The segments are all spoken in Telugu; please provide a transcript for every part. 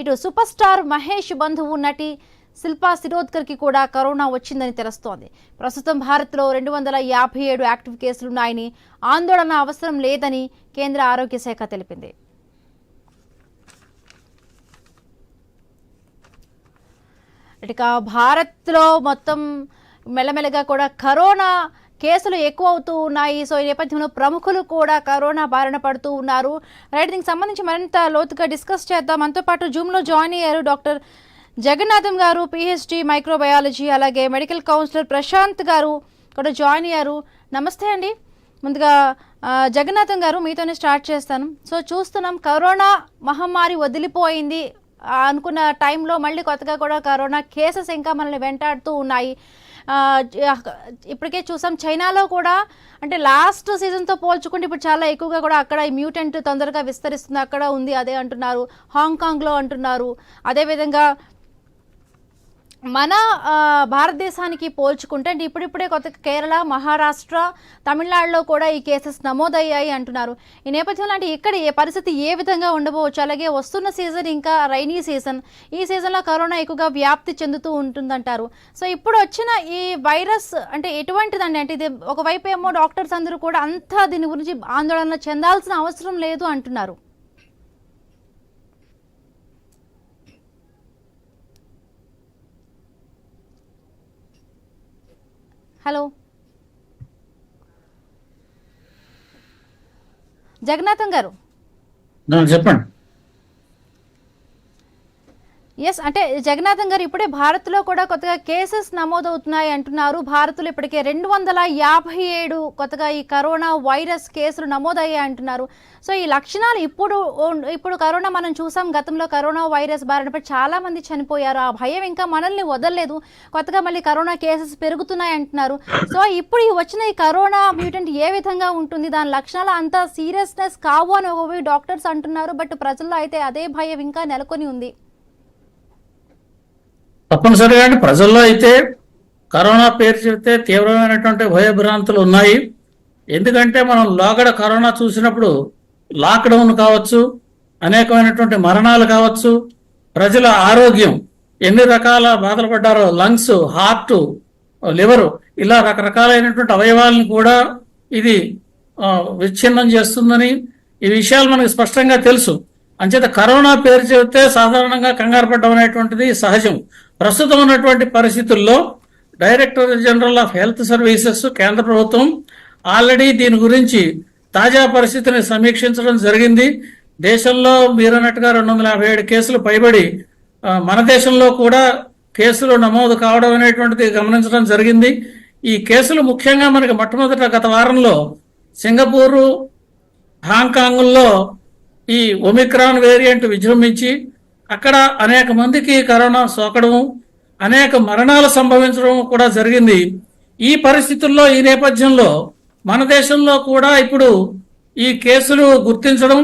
ఇటు సూపర్ స్టార్ మహేష్ బంధువు నటి శిల్పా శిరోద్కర్కి కూడా కరోనా వచ్చిందని తెలుస్తోంది. ప్రస్తుతం భారత్లో రెండు వందల యాభై ఏడు యాక్టివ్ కేసులున్నాయని ఆందోళన అవసరం లేదని కేంద్ర ఆరోగ్య శాఖ తెలిపింది. ఇక భారత్లో మొత్తం మెల్లమెల్లగా కూడా కరోనా కేసులు ఎక్కువ అవుతూ ఉన్నాయి. సో ఈ నేపథ్యంలో ప్రముఖులు కూడా కరోనా బారిన పడుతూ ఉన్నారు. రైట్ దీనికి సంబంధించి మరింత లోతుగా డిస్కస్ చేద్దాం. మనతో పాటు జూమ్లో జాయిన్ అయ్యారు doctor Jagannatham garu PhD microbiology అలాగే మెడికల్ కౌన్సిలర్ ప్రశాంత్ గారు కూడా జాయిన్ అయ్యారు. నమస్తే అండి. ముందుగా జగన్నాథం గారు మీతోనే స్టార్ట్ చేస్తాను. సో చూస్తున్నాం కరోనా మహమ్మారి వదిలిపోయింది అనుకున్న టైంలో మళ్ళీ కొత్తగా కూడా కరోనా కేసెస్ ఇంకా మనల్ని వెంటాడుతూ ఉన్నాయి. ఇప్పటికే చూసాం. చైనాలో కూడా అంటే లాస్ట్ సీజన్తో పోల్చుకుంటే ఇప్పుడు చాలా ఎక్కువగా కూడా అక్కడ ఈ మ్యూటెంట్ తొందరగా విస్తరిస్తుంది. అక్కడ ఉంది అదే అంటున్నారు. హాంకాంగ్లో అంటున్నారు. అదేవిధంగా మన భారతదేశానికి పోల్చుకుంటే అంటే ఇప్పుడిప్పుడే కొత్త కేరళ మహారాష్ట్ర తమిళనాడులో కూడా ఈ కేసెస్ నమోదయ్యాయి అంటున్నారు. ఈ నేపథ్యంలో అంటే ఇక్కడ ఏ పరిస్థితి ఏ విధంగా ఉండబోవచ్చు? అలాగే వస్తున్న సీజన్ ఇంకా రైనీ సీజన్. ఈ సీజన్లో కరోనా ఎక్కువగా వ్యాప్తి చెందుతూ ఉంటుందంటారు. సో ఇప్పుడు వచ్చిన ఈ వైరస్ అంటే ఎటువంటిదండి? అంటే ఇది ఒకవైపు ఏమో డాక్టర్స్ అందరూ కూడా అంతా దీని గురించి ఆందోళన చెందాల్సిన అవసరం లేదు అంటున్నారు. హలో. జగన్నాథం గారు. చెప్పండి. ఎస్ అంటే జగన్నాథం గారు ఇప్పుడే భారత్లో కూడా కొత్తగా కేసెస్ నమోదవుతున్నాయి అంటున్నారు. భారత్లో ఇప్పటికే రెండు వందల యాభై ఏడు కొత్తగా ఈ కరోనా వైరస్ కేసులు నమోదయ్యాయి అంటున్నారు. సో ఈ లక్షణాలు ఇప్పుడు ఇప్పుడు కరోనా మనం చూసాం. గతంలో కరోనా వైరస్ బారినపై చాలామంది చాలా మంది చనిపోయారు. ఆ భయం ఇంకా మనల్ని వదలలేదు. కొత్తగా మళ్ళీ కరోనా కేసెస్ పెరుగుతున్నాయి అంటున్నారు. సో ఇప్పుడు ఈ వచ్చిన ఈ కరోనా మ్యూటెంట్ ఏ విధంగా ఉంటుంది? దాని లక్షణాలు అంత సీరియస్నెస్ కావు అని డాక్టర్స్ అంటున్నారు. బట్ ప్రజల్లో అయితే అదే భయం ఇంకా నెలకొని ఉంది. తప్పనిసరిగా ప్రజల్లో అయితే కరోనా పేరు చెబితే తీవ్రమైనటువంటి భయభ్రాంతులు ఉన్నాయి. ఎందుకంటే మనం లోగడ కరోనా చూసినప్పుడు లాక్డౌన్ కావచ్చు అనేకమైనటువంటి మరణాలు కావచ్చు ప్రజల ఆరోగ్యం ఎన్ని రకాల బాధలు పడ్డారో లంగ్స్ హార్ట్ లివర్ ఇలా రకరకాలైనటువంటి అవయవాలను కూడా ఇది విచ్ఛిన్నం చేస్తుందని ఈ విషయాలు మనకు స్పష్టంగా తెలుసు. అంచేత కరోనా పేరు చెబితే సాధారణంగా కంగారు పడడం అనేటువంటిది సహజం. ప్రస్తుతం ఉన్నటువంటి పరిస్థితుల్లో director general of health services కేంద్ర ప్రభుత్వం ఆల్రెడీ దీని గురించి తాజా పరిస్థితిని సమీక్షించడం జరిగింది. దేశంలో మీరన్నట్టుగా రెండు వందల యాభై ఏడు కేసులు పైబడి మన దేశంలో కూడా కేసులు నమోదు కావడం అనేటువంటిది గమనించడం జరిగింది. ఈ కేసులు ముఖ్యంగా మనకి మొట్టమొదట గత వారంలో సింగపూరు హాంకాంగ్లో ఈ ఒమిక్రాన్ వేరియంట్ విజృంభించి అక్కడ అనేక మందికి కరోనా సోకడము అనేక మరణాలు సంభవించడం కూడా జరిగింది. ఈ పరిస్థితుల్లో ఈ నేపథ్యంలో మన దేశంలో కూడా ఇప్పుడు ఈ కేసులు గుర్తించడం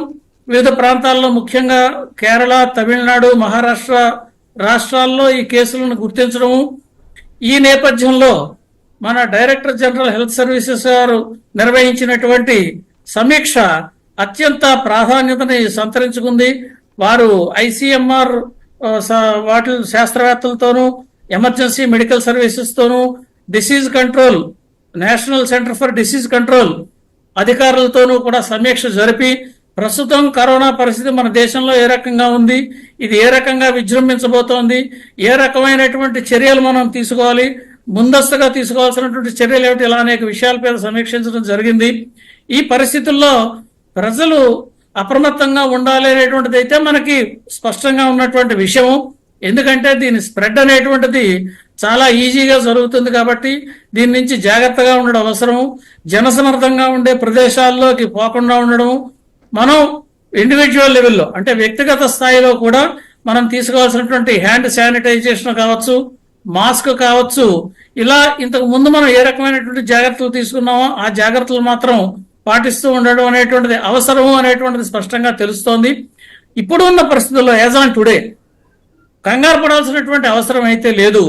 వివిధ ప్రాంతాల్లో ముఖ్యంగా కేరళ తమిళనాడు మహారాష్ట్ర రాష్ట్రాల్లో ఈ కేసులను గుర్తించడము. ఈ నేపథ్యంలో మన డైరెక్టర్ జనరల్ హెల్త్ సర్వీసెస్ గారు నిర్వహించినటువంటి సమీక్ష అత్యంత ప్రాధాన్యతని సంతరించుకుంది. వారు ఐసీఎంఆర్ వాటి శాస్త్రవేత్తలతోనూ emergency medical సర్వీసెస్తోనూ disease control national centre for disease control అధికారులతోనూ కూడా సమీక్ష జరిపి ప్రస్తుతం కరోనా పరిస్థితి మన దేశంలో ఏ రకంగా ఉంది ఇది ఏ రకంగా విజృంభించబోతోంది ఏ రకమైనటువంటి చర్యలు మనం తీసుకోవాలి ముందస్తుగా తీసుకోవాల్సినటువంటి చర్యలు ఏమిటి ఇలా అనేక విషయాల మీద సమీక్షించడం జరిగింది. ఈ పరిస్థితుల్లో ప్రజలు అప్రమత్తంగా ఉండాలి అనేటువంటిది అయితే మనకి స్పష్టంగా ఉన్నటువంటి విషయం ఎందుకంటే దీని స్ప్రెడ్ అనేటువంటిది చాలా ఈజీగా జరుగుతుంది కాబట్టి దీని నుంచి జాగ్రత్తగా ఉండడం అవసరం జనసమర్థంగా ఉండే ప్రదేశాల్లోకి పోకుండా ఉండడం మనం ఇండివిజువల్ లెవెల్లో అంటే వ్యక్తిగత స్థాయిలో కూడా మనం తీసుకోవాల్సినటువంటి హ్యాండ్ శానిటైజేషన్ కావచ్చు మాస్క్ కావచ్చు ఇలా ఇంతకు ముందు మనం ఏ రకమైనటువంటి జాగ్రత్తలు తీసుకున్నామో ఆ జాగ్రత్తలు మాత్రం పాటిస్తూ ఉండడం అనేటువంటిది అవసరము అనేటువంటిది స్పష్టంగా తెలుస్తోంది. ఇప్పుడు ఉన్న పరిస్థితుల్లో యాజ్ ఆన్ టుడే కంగారు పడాల్సినటువంటి అవసరం అయితే లేదు.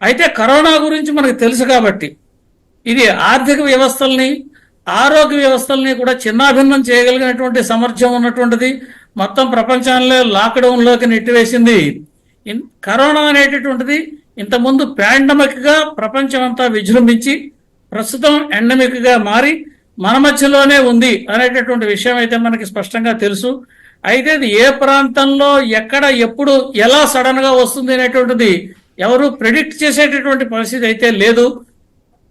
అయితే కరోనా గురించి మనకు తెలుసు కాబట్టి ఇది ఆర్థిక వ్యవస్థల్ని ఆరోగ్య వ్యవస్థల్ని కూడా చిన్నాభిన్నం చేయగలిగినటువంటి సామర్థ్యం ఉన్నటువంటిది మొత్తం ప్రపంచంలో లాక్డౌన్లోకి నెట్టివేసింది. కరోనా అనేటటువంటిది ఇంతకుముందు పాండమిక్గా ప్రపంచం అంతా విజృంభించి ప్రస్తుతం ఎండమిక్గా మారి మన మధ్యలోనే ఉంది అనేటటువంటి విషయం అయితే మనకి స్పష్టంగా తెలుసు. అయితే ఇది ఏ ప్రాంతంలో ఎక్కడ ఎప్పుడు ఎలా సడన్గా వస్తుంది అనేటువంటిది ఎవరు ప్రిడిక్ట్ చేసేటటువంటి పరిస్థితి అయితే లేదు.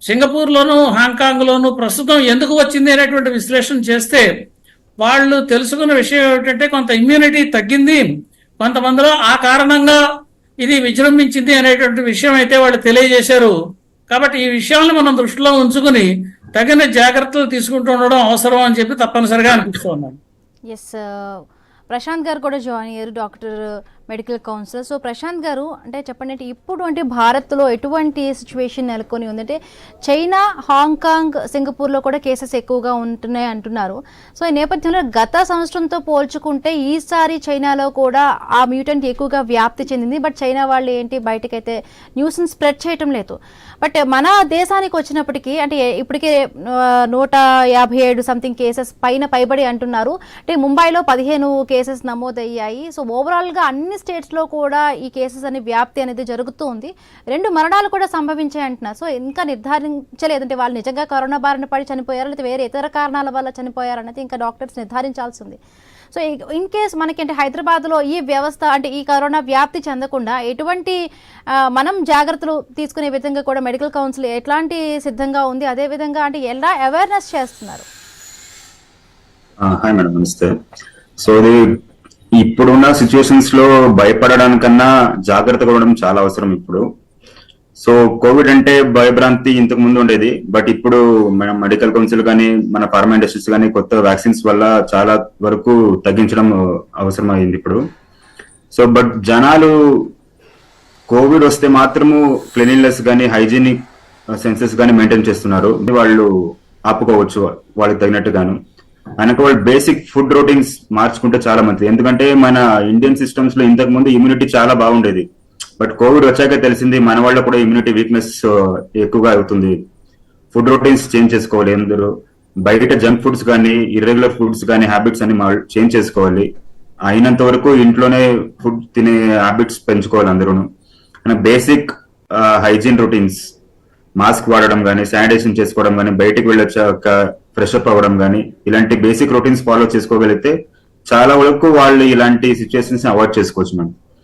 సింగపూర్ లోను హాంకాంగ్ లోను ప్రస్తుతం ఎందుకు వచ్చింది అనేటువంటి విశ్లేషణ చేస్తే వాళ్ళు తెలుసుకున్న విషయం ఏమిటంటే కొంత ఇమ్యూనిటీ తగ్గింది. కొంతమందిలో ఆ కారణంగా ఇది విజృంభించింది అనేటువంటి విషయం అయితే వాళ్ళు తెలియజేశారు. కాబట్టి ఈ విషయాలను మనం దృష్టిలో ఉంచుకుని తగిన జాగ్రత్తలు తీసుకుంటూ ఉండడం అవసరం అని చెప్పి తప్పనిసరిగా అనిపిస్తున్నాను ఎస్ ప్రశాంత్ గారు కూడా జాయిన్ అయ్యారు doctor medical counsellor. So Prashanth garu అంటే చెప్పండి అంటే ఇప్పుడు అంటే భారత్లో ఎటువంటి సిచ్యువేషన్ నెలకొని ఉందంటే చైనా హాంకాంగ్ సింగపూర్లో కూడా కేసెస్ ఎక్కువగా ఉంటున్నాయి అంటున్నారు. సో ఈ నేపథ్యంలో గత సంవత్సరంతో పోల్చుకుంటే ఈసారి చైనాలో కూడా ఆ మ్యూటెంట్ ఎక్కువగా వ్యాప్తి చెందింది. బట్ చైనా వాళ్ళు ఏంటి బయటకైతే న్యూస్ని స్ప్రెడ్ చేయటం లేదు. బట్ మన దేశానికి వచ్చినప్పటికీ అంటే ఇప్పటికే నూట యాభై ఏడు సంథింగ్ కేసెస్ పైన పైబడి అంటున్నారు. అంటే ముంబైలో పదిహేను కేసెస్ నమోదయ్యాయి. సో ఓవరాల్గా అన్ని స్టేట్స్లో కూడా ఈ కేసెస్ అనే వ్యాప్తి అనేది జరుగుతూ ఉంది. రెండు మరణాలు కూడా సంభవించాయి అంటున్నారు. సో ఇంకా నిర్ధారించలేదంటే వాళ్ళు నిజంగా కరోనా బారిన పడి చనిపోయారు? లేదా వేరే ఇతర కారణాల వల్ల చనిపోయారన్నది ఇంకా డాక్టర్స్ నిర్ధారించాల్సి ఉంది. సో ఇన్ కేస్ మనకి అంటే హైదరాబాద్లో ఈ వ్యవస్థ అంటే ఈ కరోనా వ్యాప్తి చెందకుండా ఎటువంటి మనం జాగ్రత్తలు తీసుకునే విధంగా కూడా మెడికల్ కౌన్సిల్ ఎట్లాంటి సిద్ధంగా ఉంది? అదే విధంగా అంటే ఎలా అవేర్నెస్ చేస్తున్నారు? హాయ్ మేడం నమస్తే. సో ఇది ఇప్పుడున్న సిచ్యువేషన్స్లో భయపడడానికన్నా జాగ్రత్తగా ఉండడం చాలా అవసరం ఇప్పుడు. సో కోవిడ్ అంటే భయభ్రాంతి ఇంతకు ముందు ఉండేది. బట్ ఇప్పుడు మన మెడికల్ కౌన్సిల్ కానీ మన ఫార్మా ఇండస్ట్రీస్ కానీ కొత్త వ్యాక్సిన్స్ వల్ల చాలా వరకు తగ్గించడం అవసరం అయింది ఇప్పుడు. సో బట్ జనాలు కోవిడ్ వస్తే మాత్రము క్లీనినెస్ కానీ హైజీనిక్ సెన్సెస్ కానీ మెయింటైన్ చేస్తున్నారు. వాళ్ళు ఆపుకోవచ్చు వాళ్ళకి తగినట్టుగాను. ఆయనకు వాళ్ళు బేసిక్ ఫుడ్ రొటీన్స్ మార్చుకుంటే చాలా మంచిది. ఎందుకంటే మన ఇండియన్ సిస్టమ్స్లో ఇంతకు ముందు ఇమ్యూనిటీ చాలా బాగుండేది. బట్ కోవిడ్ వచ్చాక తెలిసింది మన వాళ్ళ కూడా ఇమ్యూనిటీ వీక్నెస్ uh, ఎక్కువగా అవుతుంది. ఫుడ్ రొటీన్స్ చేంజ్ చేసుకోవాలి అందరూ. బయట జంక్ ఫుడ్స్ కానీ ఇర్రెగ్యులర్ ఫుడ్స్ కానీ హ్యాబిట్స్ అని చేంజ్ చేసుకోవాలి. అయినంత వరకు ఇంట్లోనే ఫుడ్ తినే హ్యాబిట్స్ పెంచుకోవాలి అందరూ బేసిక్ హైజీన్ రొటీన్స్ మాస్క్ వాడడం కానీ శానిటైజేషన్ చేసుకోవడం కానీ బయటకు వెళ్ళొచ్చాక ఫ్రెష్ అప్ అవ్వడం కానీ ఇలాంటి బేసిక్ రొటీన్స్ ఫాలో చేసుకోగలిగితే చాలా వరకు వాళ్ళు ఇలాంటి సిచ్యువేషన్స్ అవాయిడ్ చేసుకోవచ్చు మనం